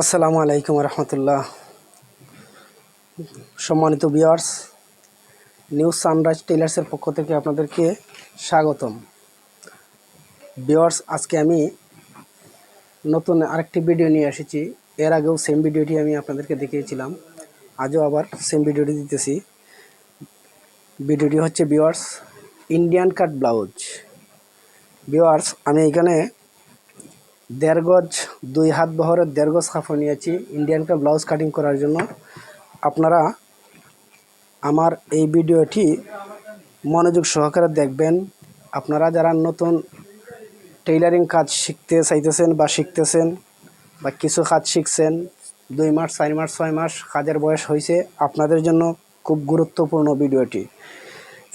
আসসালামু আলাইকুম রহমতুল্লাহ। সম্মানিত বিয়ার্স নিউজ সানরাইজ টেলার্সের পক্ষ থেকে আপনাদেরকে স্বাগতম। বিয়ার্স আজকে আমি নতুন আরেকটি ভিডিও নিয়ে এসেছি। এর আগেও সেম ভিডিওটি আমি আপনাদেরকে দেখিয়েছিলাম। আজও আবার সেম ভিডিওটি দিতেছি। ভিডিওটি হচ্ছে বিয়ার্স ইন্ডিয়ান কাট ব্লাউজ বিয়ার্স আমি এখানে দেড় গজ, দুই হাত বহরের দেড় গজ কাপড় নিয়েছি। ইন্ডিয়ান কাট ব্লাউজ কাটিং করার জন্য। আপনারা আমার এই ভিডিওটি মনোযোগ সহকারে দেখবেন। আপনারা যারা নতুন টেইলারিং কাজ শিখতে চাইতেছেন বা শিখতেছেন বা কিছু কাজ শিখছেন, দুই মাস, চার মাস, ছয় মাস কাজের বয়স হয়েছে, আপনাদের জন্য খুব গুরুত্বপূর্ণ ভিডিওটি।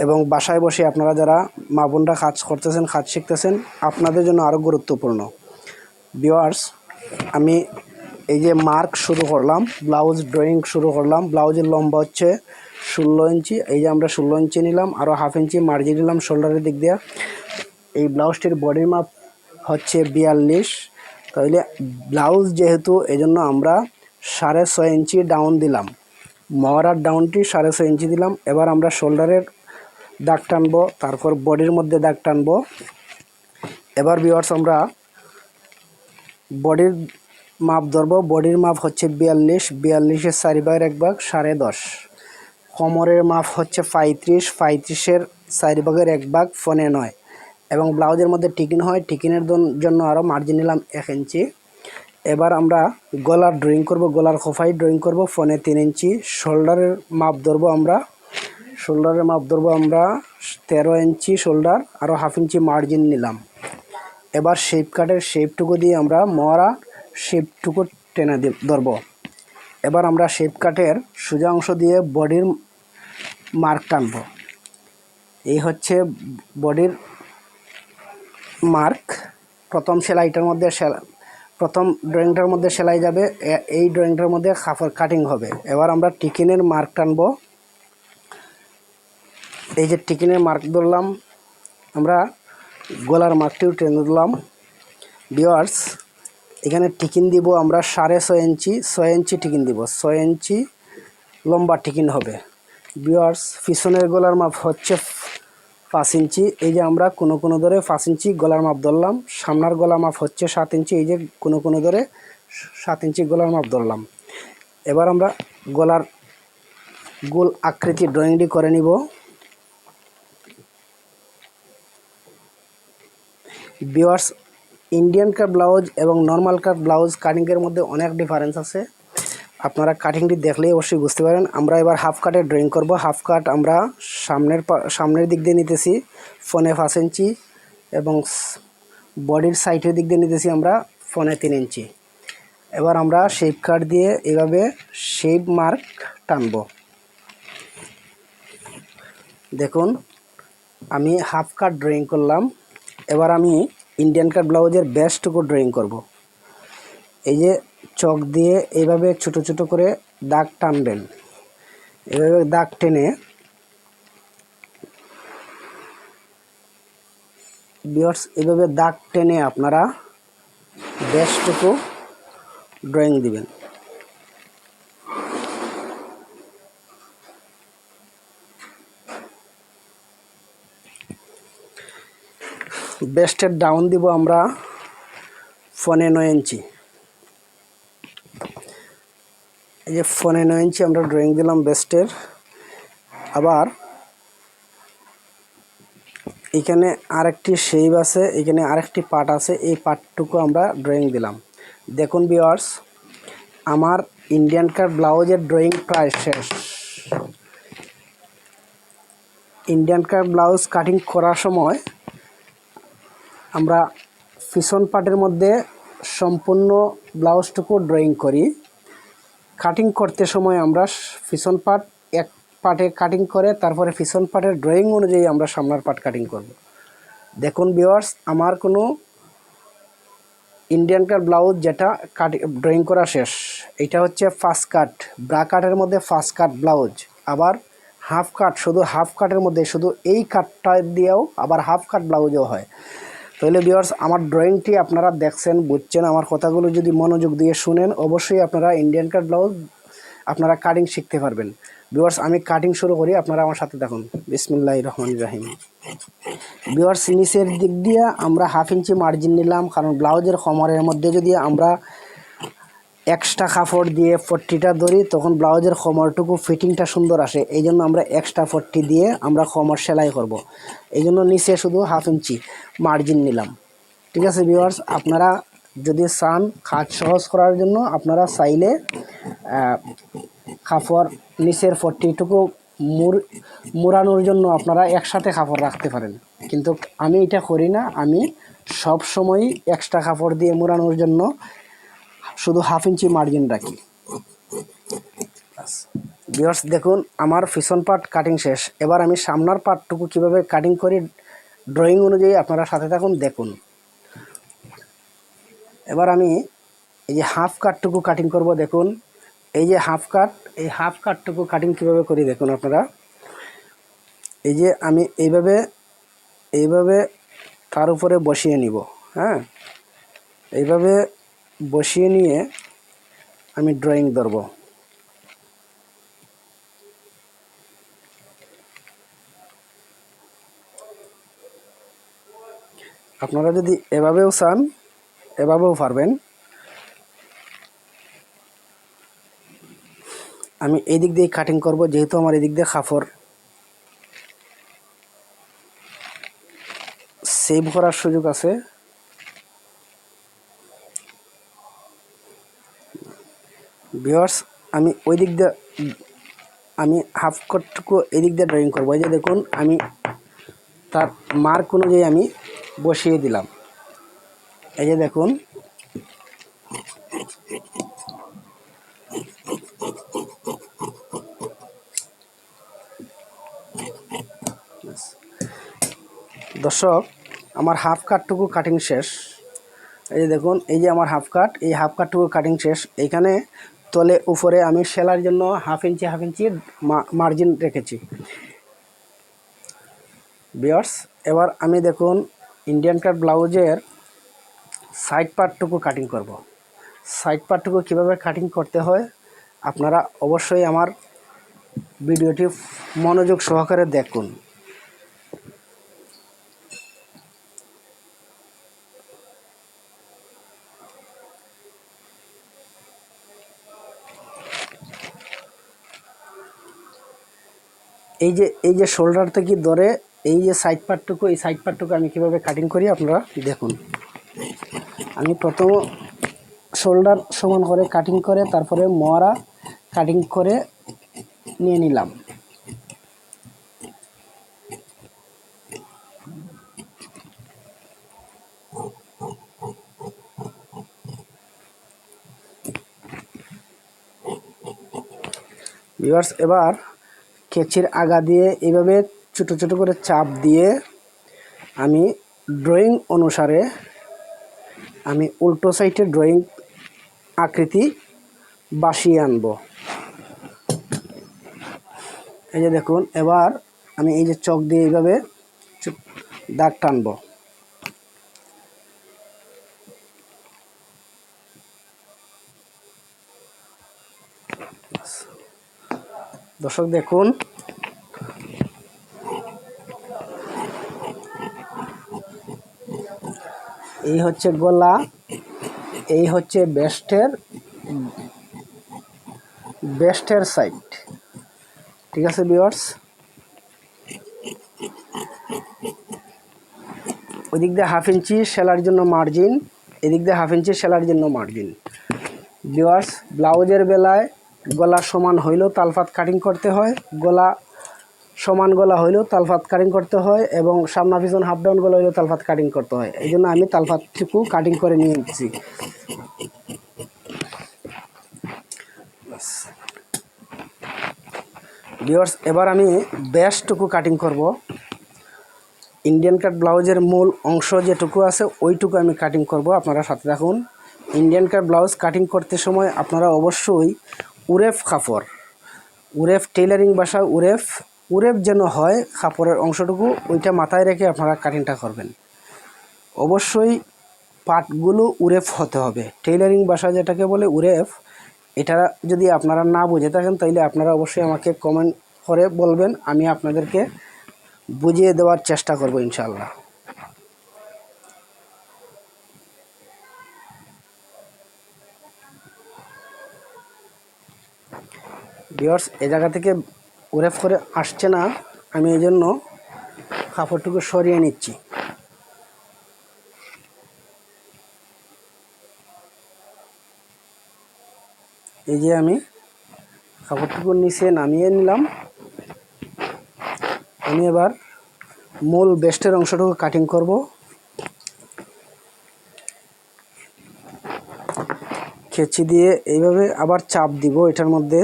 এবং বাসায় বসে আপনারা যারা মা বোনরা কাজ করতেছেন, কাজ শিখতেছেন, আপনাদের জন্য আরও গুরুত্বপূর্ণ। ভিওয়ার্স আমি এই যে মার্ক শুরু করলাম ব্লাউজ ড্রয়িং শুরু করলাম ব্লাউজের লম্বা হচ্ছে ষোলো ইঞ্চি এই যে আমরা ষোলো ইঞ্চি নিলাম আরও হাফ ইঞ্চি মার্জিন নিলাম শোল্ডারের দিক দিয়ে। এই ব্লাউজটির বডির মাপ হচ্ছে বিয়াল্লিশ, তাহলে ব্লাউজ যেহেতু এই জন্য আমরা সাড়ে ছয় ইঞ্চি ডাউন দিলাম। মহড়ার ডাউনটি সাড়ে ছয় ইঞ্চি দিলাম, এবার আমরা শোল্ডারের দাগ টানবো, তারপর বডির মধ্যে দাগ টানবো। এবার বিওয়ার্স আমরা বডির মাপ ধরবো, বডির মাপ হচ্ছে বিয়াল্লিশ বিয়াল্লিশের চারি ভাগের এক ভাগ সাড়ে দশ। কোমরের মাপ হচ্ছে পঁয়ত্রিশ, পঁয়ত্রিশের চারি ভাগের এক ভাগ ফোনে নয়। এবং ব্লাউজের মধ্যে টিকিন হয়, টিকিনের জন্য আরও মার্জিন নিলাম এক ইঞ্চি। এবার আমরা গলার ড্রয়িং করব, গলার খোফাই ড্রয়িং করব, ফোনে তিন ইঞ্চি। শোল্ডারের মাপ ধরবো আমরা শোল্ডারের মাপ ধরবো আমরা তেরো ইঞ্চি শোল্ডার আরও হাফ ইঞ্চি মার্জিন নিলাম। এবার শেপ কাটের শেপটুকু দিয়ে আমরা মরা শেপটুকু টেনে ধরবো। এবার আমরা শেপ কাটের সোজা অংশ দিয়ে বডির মার্ক টানবো। এই হচ্ছে বডির মার্ক প্রথম সেলাইটার মধ্যে প্রথম ড্রয়িংটার মধ্যে সেলাই যাবে এই ড্রয়িংটার মধ্যে কাপড় কাটিং হবে। এবার আমরা টিকিনের মার্ক টানবো। এই যে টিকিনের মার্ক ধরলাম, আমরা গলার মার্কটিও টেনে দিলাম। বিওয়ার্স এখানে টিকিন দিব আমরা সাড়ে ছয় ইঞ্চি ছয় ইঞ্চি টিকিন দিব, ছয় ইঞ্চি লম্বা টিকিন হবে। বিওয়ার্স পিছনের গলার মাপ হচ্ছে পাঁচ ইঞ্চি, এই যে আমরা কোনো কোনো ধরে পাঁচ ইঞ্চি গলার মাপ ধরলাম। সামনার গলা মাপ হচ্ছে সাত ইঞ্চি, এই যে কোনো কোনো ধরে সাত ইঞ্চি গলার মাপ ধরলাম। এবার আমরা গলার গোল আকৃতি ড্রয়িংটি করে নিব। বিওয়ার্স ইন্ডিয়ান কাট ব্লাউজ এবং নর্মাল কাট ব্লাউজ কাটিংয়ের মধ্যে অনেক ডিফারেন্স আছে। আপনারা কাটিংটি দেখলেই অবশ্যই বুঝতে পারেন। আমরা এবার হাফ কাটে ড্রয়িং করব। হাফ কাট আমরা সামনের সামনের দিক দিয়ে নিতেছি ফোনে পাঁচ ইঞ্চি এবং বডির সাইডের দিক দিয়ে নিতেছি আমরা ফোনে তিন ইঞ্চি এবার আমরা শেপ কাট দিয়ে এভাবে শেপ মার্ক টানবো। দেখুন, আমি হাফ কাট ড্রয়িং করলাম। এবার আমি ইন্ডিয়ান কাট ব্লাউজের বেস্টটুকু ড্রয়িং করব। এই যে চক দিয়ে এইভাবে ছোট ছোট করে দাগ টানবেন এভাবে দাগ টেনে বিয়ার্স এভাবে দাগ টেনে আপনারা বেস্টটুকু ড্রয়িং দিবেন বেস্টের ডাউন দিব আমরা ফোনে নয় ইঞ্চি। এই যে ফোনে নয় ইঞ্চি আমরা ড্রয়িং দিলাম বেস্টের। আবার এখানে আরেকটি শেপ আছে, এখানে আরেকটি পার্ট আছে, এই পার্টটুকু আমরা ড্রয়িং দিলাম। দেখুন বিওয়ার্স আমার ইন্ডিয়ান কার ব্লাউজের ড্রয়িং প্রায় শেষ। ইন্ডিয়ান কার ব্লাউজ কাটিং করার সময় আমরা পিছন পার্টের মধ্যে সম্পূর্ণ ব্লাউজটুকু ড্রয়িং করি। কাটিং করতে সময় আমরা পিছন পার্ট এক পার্টে কাটিং করে, তারপরে পিছন পার্টের ড্রয়িং অনুযায়ী আমরা সামনের পার্ট কাটিং করব। দেখুন ভিওয়ার্স আমার কোনো ইন্ডিয়ান কাট ব্লাউজ যেটা কাটি ড্রয়িং করা শেষ, এটা হচ্ছে ফার্স্ট কাট ব্রা কাটের মধ্যে ফার্স্ট কাট ব্লাউজ আবার হাফ কাট শুধু হাফ কাটের মধ্যে, শুধু এই কাটটা দিয়েও আবার হাফ কাট ব্লাউজও হয়। তাহলে বিয়ার্স আমার ড্রয়িংটি আপনারা দেখছেন, বুঝছেন, আমার কথাগুলো যদি মনোযোগ দিয়ে শুনেন, অবশ্যই আপনারা ইন্ডিয়ান কাট ব্লাউজ আপনারা কাটিং শিখতে পারবেন। বিওয়ার্স আমি কাটিং শুরু করি, আপনারা আমার সাথে দেখুন। বিসমিল্লাহ রহমান রাহিম। বিওয়ার্স নিচের দিক দিয়ে আমরা হাফ ইঞ্চি মার্জিন নিলাম, কারণ ব্লাউজের কমরের মধ্যে যদি আমরা এক্সট্রা কাপড় দিয়ে ফট্টিটা ধরি, তখন ব্লাউজের খমরটুকু ফিটিংটা সুন্দর আসে। এই জন্য আমরা এক্সট্রা ফট্টি দিয়ে আমরা খমর সেলাই করব। এই জন্য নিচে শুধু হাফ ইঞ্চি মার্জিন নিলাম। ঠিক আছে ভিউয়ার্স আপনারা যদি চান কাজ সহজ করার জন্য, আপনারা চাইলে কাপড় নিচের ফট্টিটুকু মুর মুড়ানোর জন্য আপনারা একসাথে কাপড় রাখতে পারেন। কিন্তু আমি এটা করি না। আমি সব সময় এক্সট্রা কাপড় দিয়ে মুড়ানোর জন্য শুধু হাফ ইঞ্চি মার্জিন রাখি। ভিউয়ার্স দেখুন, আমার পিছন পার্ট কাটিং শেষ। এবার আমি সামনার পার্টটুকু কীভাবে কাটিং করি ড্রয়িং অনুযায়ী আপনারা সাথে থাকুন, দেখুন। এবার আমি এই যে হাফ কাটটুকু কাটিং করব, দেখুন। এই যে হাফ কাট এই হাফ কাটটুকু কাটিং কীভাবে করি, দেখুন আপনারা। এই যে আমি এইভাবে এইভাবে তার উপরে বসিয়ে নিব হ্যাঁ? এইভাবে বসিয়ে নিয়ে আমি ড্রয়িং ধরব। আপনারা যদি এভাবেও চান, এভাবেও পারবেন। আমি এই দিক দিয়ে কাটিং করব, যেহেতু আমার এদিক দিয়ে কাপড় সেভ করার সুযোগ আছে। ভিওয়ার্স আমি ওই দিক দিয়ে, আমি হাফ কটটুকু এই দিক দিয়ে ড্রয়িং করব। এই যে দেখুন, আমি তার মার্ক অনুযায়ী আমি বসিয়ে দিলাম। এই যে দেখুন। দর্শক, আমার হাফ কাটটুকু কাটিং শেষ। এই যে দেখুন, এই যে আমার হাফ কাট এই হাফ কাটটুকু কাটিং শেষ। এইখানে তলে উপরে আমি সেলার জন্য half inch half inch margin রেখেছি বিয়ার্স এবার আমি দেখুন ইন্ডিয়ান কাট ব্লাউজের সাইড পার্টটুকু কাটিং করব। সাইড পার্টটুকু কীভাবে কাটিং করতে হয় আপনারা অবশ্যই আমার ভিডিওটি মনোযোগ সহকারে দেখুন এই যে এই যে শোল্ডার থেকে ধরে এই যে সাইড পার্টটুকু এই সাইড পার্টটুকু আমি কীভাবে কাটিং করি আপনারা দেখুন। আমি প্রথম শোল্ডার সমান করে কাটিং করে, তারপরে মরা কাটিং করে নিয়ে নিলাম। এবার কেচির আগা দিয়ে এভাবে ছোটো ছোটো করে চাপ দিয়ে আমি ড্রয়িং অনুসারে আমি উল্টো সাইডে ড্রয়িং আকৃতি বাসিয়ে আনব। এই যে দেখুন, এবার আমি এই যে চক দিয়ে এইভাবে দাগ টানবো। দর্শক দেখুন। এই হচ্ছে গলা, এই হচ্ছে বেস্টের বেস্টের সাইড। ঠিক আছে বিয়ার্স ওই দিক দিয়ে হাফ ইঞ্চি সেলার জন্য মার্জিন এদিক দিয়ে হাফ ইঞ্চি সেলার জন্য মার্জিন বিয়ার্স ব্লাউজের বেলায় গলা সমান হইলেও তালফাত কাটিং করতে হয়, গলা সমান গলা হইলেও তালফাত কাটিং করতে হয় এবং সামনা পিছন হাফ ডাউন গলা হইলেও তালফাত কাটিং করতে হয়। এই জন্য আমি তালফাতটুকু কাটিং করে নিয়ে নিচ্ছি। ভিউয়ার্স এবার আমি ব্যাসটুকু কাটিং করব। ইন্ডিয়ান কাট ব্লাউজের মূল অংশ যেটুকু আছে, ওইটুকু আমি কাটিং করব। আপনারা সাথে রাখুন ইন্ডিয়ান কাট ব্লাউজ কাটিং করতে সময় আপনারা অবশ্যই উরেফ কাপড় উরেফ টেলারিং বাসায় উরেফ উরেফ যেন হয় কাপড়ের অংশটুকু, ওইটা মাথায় রেখে আপনারা কাটিংটা করবেন। অবশ্যই পাটগুলো উরেফ হতে হবে। টেইলারিং ভাষা যেটাকে বলে উরেফ, এটা যদি আপনারা না বুঝে থাকেন, তাইলে আপনারা অবশ্যই আমাকে কমেন্ট করে বলবেন, আমি আপনাদেরকে বুঝিয়ে দেওয়ার চেষ্টা করব ইনশাল্লাহ বিয়ার্স এ জায়গা থেকে উরেফ করে আসছে না। আমি এই জন্য কাপড়টুকু সরিয়ে নিচ্ছি। এই যে আমি কাপড়টুকু নিচে নামিয়ে নিলাম। আমি এবার মূল বেস্টের অংশটুকু কাটিং করব। খেচি দিয়ে এইভাবে আবার চাপ দিব এটার মধ্যে।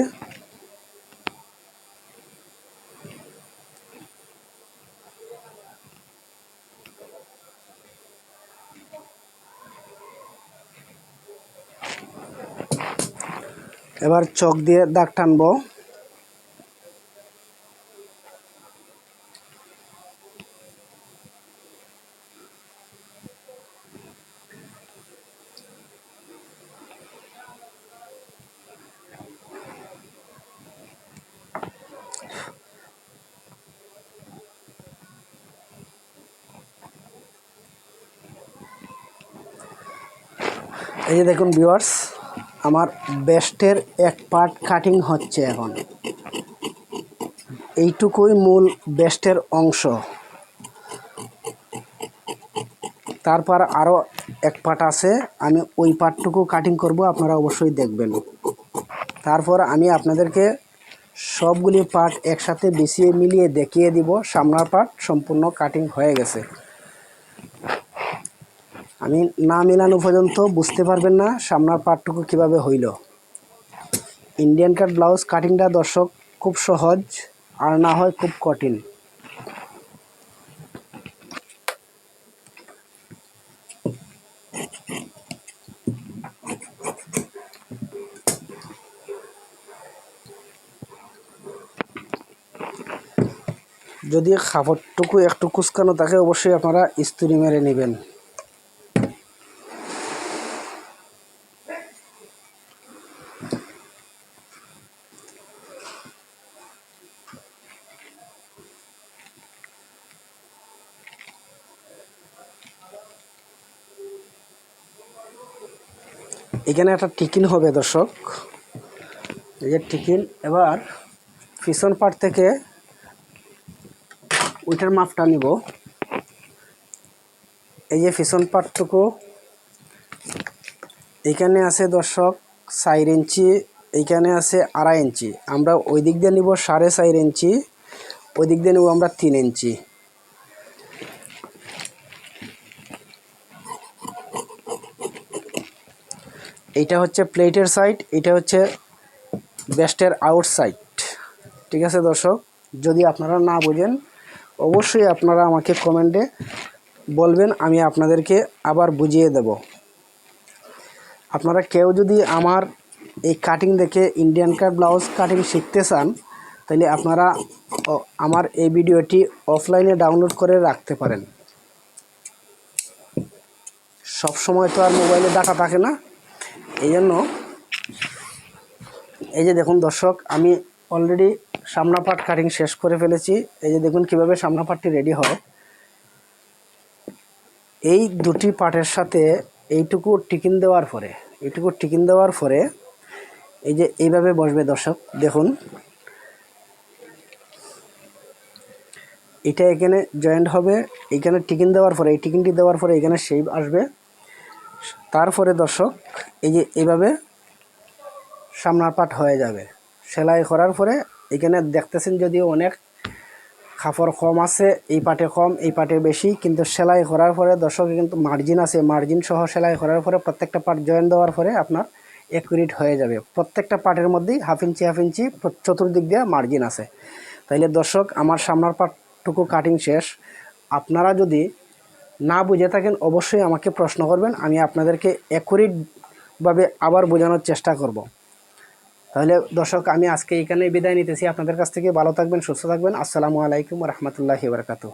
এবার চক দিয়ে দাগ টানবো। এই যে দেখুন ভিউয়ার্স আমার বেস্টের এক পার্ট কাটিং হচ্ছে এখন। এইটুকুই মূল বেস্টের অংশ। তারপর আরও এক পার্ট আছে, আমি ওই পার্টটুকু কাটিং করব, আপনারা অবশ্যই দেখবেন। তারপর আমি আপনাদেরকে সবগুলি পার্ট একসাথে বিছিয়ে মিলিয়ে দেখিয়ে দিব, সামনার পার্ট সম্পূর্ণ কাটিং হয়ে গেছে। আমি না মেলানো পর্যন্ত বুঝতে পারবেন না সামনার পার্টটুকু কীভাবে হইল। ইন্ডিয়ান কাট ব্লাউজ কাটিংটা দর্শক খুব সহজ আর না হয় খুব কঠিন। যদি খাবারটুকু একটু কুচকানো থাকে, অবশ্যই আপনারা ইস্তুরি মেরে নেবেন। এখানে একটা টিকিন হবে দর্শক। এই যে টিকিন, এবার পিছন পাট থেকে ওইটার মাপটা নিব। এই যে পিছন পাটটুকু এখানে আছে দর্শক চার ইঞ্চি এইখানে আছে আড়াই ইঞ্চি। আমরা ওই দিক দিয়ে নিব সাড়ে চার ইঞ্চি ওই দিক দিয়ে নিব আমরা তিন ইঞ্চি। এইটা হচ্ছে প্লেটের সাইড, এটা হচ্ছে বেস্টের আউট সাইড। ঠিক আছে দর্শক? যদি আপনারা না বোঝেন, অবশ্যই আপনারা আমাকে কমেন্টে বলবেন, আমি আপনাদেরকে আবার বুঝিয়ে দেব। আপনারা কেউ যদি আমার এই কাটিং দেখে ইন্ডিয়ান কাট ব্লাউজ কাটিং শিখতে চান, তাহলে আপনারা আমার এই ভিডিওটি অফলাইনে ডাউনলোড করে রাখতে পারেন। সব সময় তো আর মোবাইলে ডাটা থাকে না। এই জন্য এই যে দেখুন দর্শক, আমি অলরেডি সামনা পাট কাটিং শেষ করে ফেলেছি। এই যে দেখুন কীভাবে সামনা পাটটি রেডি হয়। এই দুটি পাটের সাথে এইটুকু টিকিন দেওয়ার পরে, এইটুকু টিকিন দেওয়ার পরে এই যে এইভাবে বসবে দর্শক, দেখুন। এটা এখানে জয়েন্ট হবে, এখানে টিকিন দেওয়ার পরে, এই টিকিনটি দেওয়ার পরে এখানে শেপ আসবে। তারপরে দর্শক, এই যে এইভাবে সামনার পাট হয়ে যাবে। সেলাই করার পরে এখানে দেখতেছেন যদিও অনেক কাপড় কম আছে, এই পাটে কম, এই পাটে বেশি, কিন্তু সেলাই করার পরে দর্শক, কিন্তু মার্জিন আছে। মার্জিন সহ সেলাই করার পরে প্রত্যেকটা পাট জয়েন দেওয়ার পরে আপনার একুরেট হয়ে যাবে। প্রত্যেকটা পাটের মধ্যেই হাফ ইঞ্চি হাফ ইঞ্চি চতুর্দিক দিয়ে মার্জিন আছে। তাইলে দর্শক, আমার সামনার পাটটুকু কাটিং শেষ। আপনারা যদি না বুঝে থাকেন অবশ্যই আমাকে প্রশ্ন করবেন, আমি আপনাদেরকে অ্যাকুরেটভাবে আবার বোঝানোর চেষ্টা করব। তাহলে দর্শক, আমি আজকে এখানে বিদায় নিতেছি। আপনাদের কাছ থেকে ভালো থাকবেন, সুস্থ থাকবেন। আসসালামু আলাইকুম রহমতুল্লাহি বারকাতু